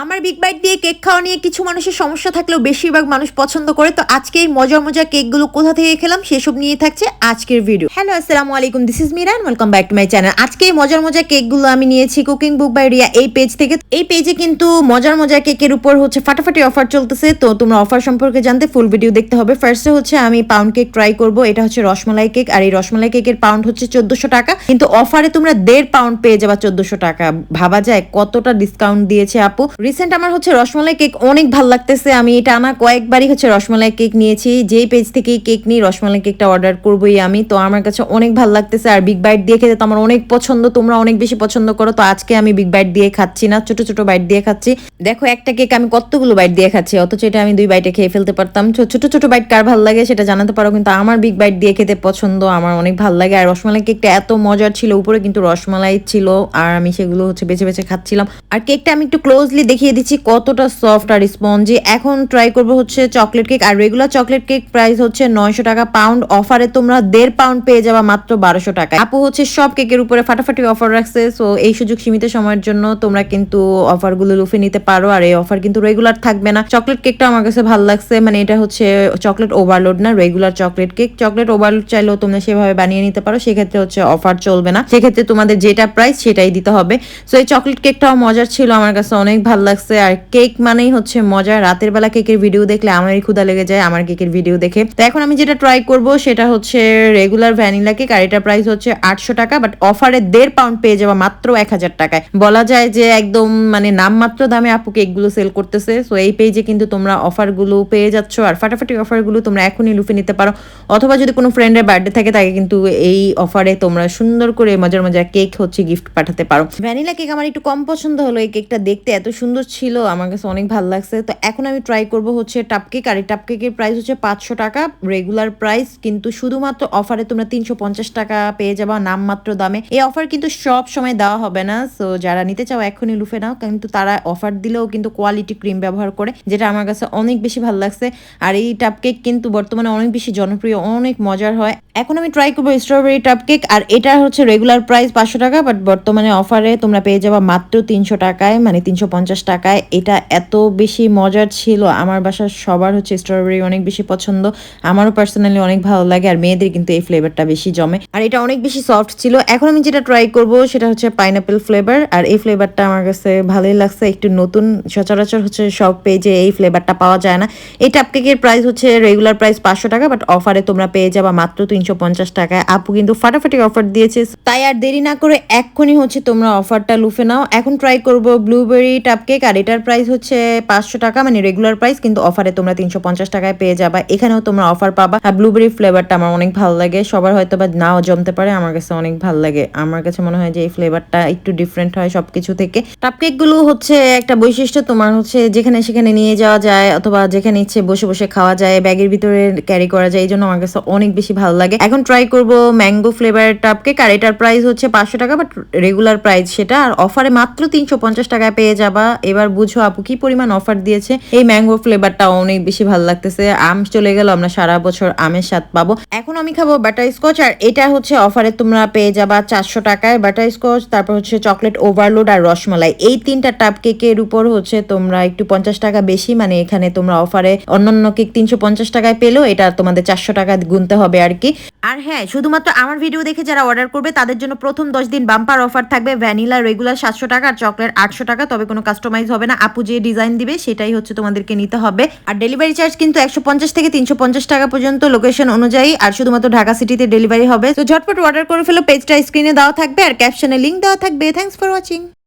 আমার big byte দিয়ে cake খাওয়া নিয়ে কিছু মানুষের সমস্যা থাকলেও বেশিরভাগ মানুষ পছন্দ করে। তো আজকে এই মজার মজার কেকগুলো কোথা থেকে খেলাম সেসব নিয়ে থাকছে আজকের ভিডিও হ্যালো আসসালামু আলাইকুম this is Miran welcome back to my channel আজকে এই মজার মজার কেকগুলো আমি নিয়েছি কুকিং বুক বাই রিয়া এই পেজ থেকে। এই পেজে কিন্তু মজার মজার কেকের উপর হচ্ছে ফাটাফাটি অফার চলতেছে, তো তোমরা অফার সম্পর্কে জানতে ফুল ভিডিও দেখতে হবে। ফার্স্টে হচ্ছে আমি পাউন্ড কেক ট্রাই করব, এটা হচ্ছে রসমালাই কেক আর এই রসমালাই কেকের পাউন্ড হচ্ছে চোদ্দশো টাকা। কিন্তু অফারে তোমরা দেড় পাউন্ড পেয়ে যাবা চোদ্দশো টাকা। ভাবা যায় কতটা ডিসকাউন্ট দিয়েছে আপু। রিসেন্ট আমার হচ্ছে রসমালাই কেক অনেক ভালো লাগতেছে। আমি এটা আনা কয়েকবারই হচ্ছে রসমালাই কেক নিয়েছি। যেই পেজ থেকে কেক নিই, রসমালাই কেকটা অর্ডার করবোই আমি। তো আমার কাছে অনেক ভালো লাগতেছে। আর বিগ বাইট দিয়ে খেতে তো আমার অনেক পছন্দ। তোমরা অনেক বেশি পছন্দ করো। তো আজকে আমি বিগ বাইট দিয়ে খাচ্ছি না। ছোট ছোট বাইট দিয়ে খাচ্ছি। দেখো, একটা কেক আমি কতগুলো বাইট দিয়ে খাচ্ছি? অথচ এটা আমি দুই বাইটে খেয়ে ফেলতে পারতাম। ছোট ছোট বাইট কার ভালো লাগে সেটা জানাতে পারো। কিন্তু আমার বিগ বাইট দিয়ে খেতে পছন্দ। আমার অনেক ভালো লাগে। আর রসমালাই কেকটা এত মজার ছিল। উপরে কিন্তু রসমালাই ছিল। আর আমি সেগুলো হচ্ছে বেছে বেছে খাচ্ছিলাম। আর কেকটা আমি একটু ক্লোজলি দেখিয়ে দিচ্ছি কতটা সফট আর স্পঞ্জি এখন ট্রাই করব হচ্ছে চকলেট কেক আর রেগুলার চকলেট কেক প্রাইস হচ্ছে নয়শো টাকা পাউন্ড অফারে তোমরা দেড় পাউন্ড পেয়ে যাবা মাত্র বারোশো টাকা আপু হচ্ছে সব কেকের উপরে ফাটাফাটি অফার রাখছে। সো এই সুযোগ সীমিত সময়ের জন্য তোমরা কিন্তু অফারগুলো লুফে নিতে পারো। আর এই অফার কিন্তু রেগুলার থাকবে না। চকলেট কেকটা আমার কাছে ভালো লাগছে। মানে এটা হচ্ছে চকলেট ওভারলোড না regular chocolate cake chocolate overload চাইলেও তোমরা সেভাবে বানিয়ে নিতে পারো। সেক্ষেত্রে হচ্ছে অফার চলবে না। সেক্ষেত্রে তোমাদের যেটা প্রাইস সেটাই দিতে হবে। সো এই চকলেট কেকটাও মজার ছিল। আমার কাছে অনেক ভালো লাগছে। আর কেক মানেই হচ্ছে মজা রাতের বেলা কেকের ভিডিও দেখলে আমারই ক্ষুদা লেগে যায় আমার কেকের ভিডিও দেখে। তো এখন আমি যেটা ট্রাই করব সেটা হচ্ছে রেগুলার ভ্যানিলা কেক আর এটা প্রাইস হচ্ছে আটশো টাকা বাট অফারে দেড় পাউন্ড পেয়ে যাওয়া মাত্র এক হাজার টাকায়। বলা যায় যে একদম মানে নামমাত্র দামে আপু কেকগুলো সেল করতেছে। সো এই পেজে কিন্তু তোমরা অফারগুলো পেয়ে যাচ্ছ, আর ফাটাফাটি অফারগুলো তোমরা এখনই লুফে নিতে পারো। অথবা যদি কোনো ফ্রেন্ডের বার্থডে থাকে, তাকে কিন্তু এই অফারে তোমরা সুন্দর করে মজার মজার কেক হচ্ছে গিফট পাঠাতে পারো। ভ্যানিলা কেক আমার একটু কম পছন্দ হলো এই কেকটা দেখতে, এত সুন্দর ছিল, আমার কাছে অনেক ভালো লাগছে। তো এখন আমি ট্রাই করব হচ্ছে টাপ কেক আর এই টাপ কেকের প্রাইস হচ্ছে পাঁচশো টাকা রেগুলার প্রাইস কিন্তু শুধুমাত্র অফারে তোমরা তিনশো পঞ্চাশ টাকা পেয়ে যাবা নামমাত্র দামে। এই অফার কিন্তু সব সময় দেওয়া হবে না সো যারা নিতে চাও এখনই লুফে নাও, কিন্তু তারা অফার দিলেও কিন্তু কোয়ালিটি ক্রিম ব্যবহার করে, যেটা আমার কাছে অনেক বেশি ভালো লাগছে। আর এই টাপ কেক কিন্তু বর্তমানে অনেক বেশি জনপ্রিয়, অনেক মজার হয়। এখন আমি ট্রাই করব স্ট্রবেরি টাপ কেক আর এটা হচ্ছে রেগুলার প্রাইস পাঁচশো টাকা বাট বর্তমানে অফারে তোমরা পেয়ে যাবা মাত্র তিনশো টাকায় মানে তিনশো পঞ্চাশ টাকায়। এটা এত বেশি মজার ছিল। আমার বাসার সবার হচ্ছে স্ট্রবেরি অনেক বেশি পছন্দ। আমারও পার্সোনালি অনেক ভালো লাগে আর মেয়েদের কিন্তু এই ফ্লেভারটা বেশি জমে। আর এটা অনেক বেশি সফট ছিল। এখন আমি যেটা ট্রাই করব সেটা হচ্ছে পাইনাপেল ফ্লেভার আর এই ফ্লেভারটা আমার কাছে ভালোই লাগছে। একটু নতুন সচরাচর হচ্ছে সব পেজে এই ফ্লেভারটা পাওয়া যায় না। এই টাপ কেকের প্রাইস হচ্ছে রেগুলার প্রাইস পাঁচশো টাকা বাট অফারে তোমরা পেয়ে যাবা মাত্র তিনশো পঞ্চাশ টাকায়। আপু কিন্তু ফাটাফাটি অফার দিয়েছে। তাই আর দেরি না করে এক্ষুনি হচ্ছে তোমরা অফারটা লুফে নাও। এখন ট্রাই করব ব্লুবেরি টাপ কেক আর এটার প্রাইস হচ্ছে পাঁচশো টাকা মানে রেগুলার প্রাইস কিন্তু অফারে তোমরা তিনশো পঞ্চাশ টাকায় পেয়ে যাবা। এখানেও তোমরা অফার পাবা। আর ব্লুবেরি ফ্লেভারটা আমার অনেক ভালো লাগে। সবার হয়তো বা নাও জমতে পারে, আমার কাছে অনেক ভালো লাগে। আমার কাছে মনে হয় যে এই ফ্লেভারটা একটু ডিফারেন্ট হয় সবকিছু থেকে। টাপ কেকগুলো হচ্ছে একটা বৈশিষ্ট্য, তোমার হচ্ছে যেখানে সেখানে নিয়ে যাওয়া যায়, অথবা যেখানে ইচ্ছে বসে বসে খাওয়া যায়, ব্যাগের ভিতরে ক্যারি করা যায়, এই জন্য আমার কাছে অনেক বেশি ভালো লাগে। এখন ট্রাই করব ম্যাঙ্গো ফ্লেভার টাপ কেক আর এটার প্রাইস হচ্ছে পাঁচশো টাকা বাট রেগুলার প্রাইস সেটা। আর অফারে মাত্র তিনশো পঞ্চাশ টাকায় পেয়ে যাবা। এবার বুঝো আপু, কি পরিমাণ অফার দিয়েছে? এই ম্যাঙ্গো ফ্লেভারটা অনেক বেশি ভালো লাগতেছে। আম চলে গেল, আমরা সারা বছর আমের স্বাদ পাবো। এখন আমি খাব বাটার স্কচ আর এটা হচ্ছে অফারে তোমরা পেয়ে যাবা চারশো টাকায় বাটার স্কচ তারপর হচ্ছে চকলেট ওভারলোড আর রসমালাই। এই তিনটা টাপ কেকের উপর হচ্ছে তোমরা একটু পঞ্চাশ টাকা বেশি মানে এখানে তোমরা অফারে অন্যান্য কেক তিনশো পঞ্চাশ টাকায় পেলেও এটা তোমাদের চারশো টাকা গুনতে হবে আর কি। আর হ্যাঁ শুধুমাত্র আমার ভিডিও দেখে যারা অর্ডার করবে, তাদের জন্য প্রথম দশ দিন বাম্পার অফার থাকবে ভ্যানিলা রেগুলার সাতশো টাকা আর চকলেট আটশো টাকা, তবে কোনো কাস্টমাইজ হবে না। আপু যে ডিজাইন দিবে, সেটাই হচ্ছে তোমাদেরকে নিতে হবে। আর ডেলিভারি চার্জ কিন্তু একশো পঞ্চাশ থেকে তিনশো পঞ্চাশ টাকা পর্যন্ত লোকেশন অনুযায়ী, আর শুধুমাত্র ঢাকা সিটিতে ডেলিভারি হবে। তো ঝটপট অর্ডার করে ফেলো পেজটা স্ক্রিনে দেওয়া থাকবে, আর ক্যাপশনে লিঙ্ক দেওয়া থাকবে। Thanks for watching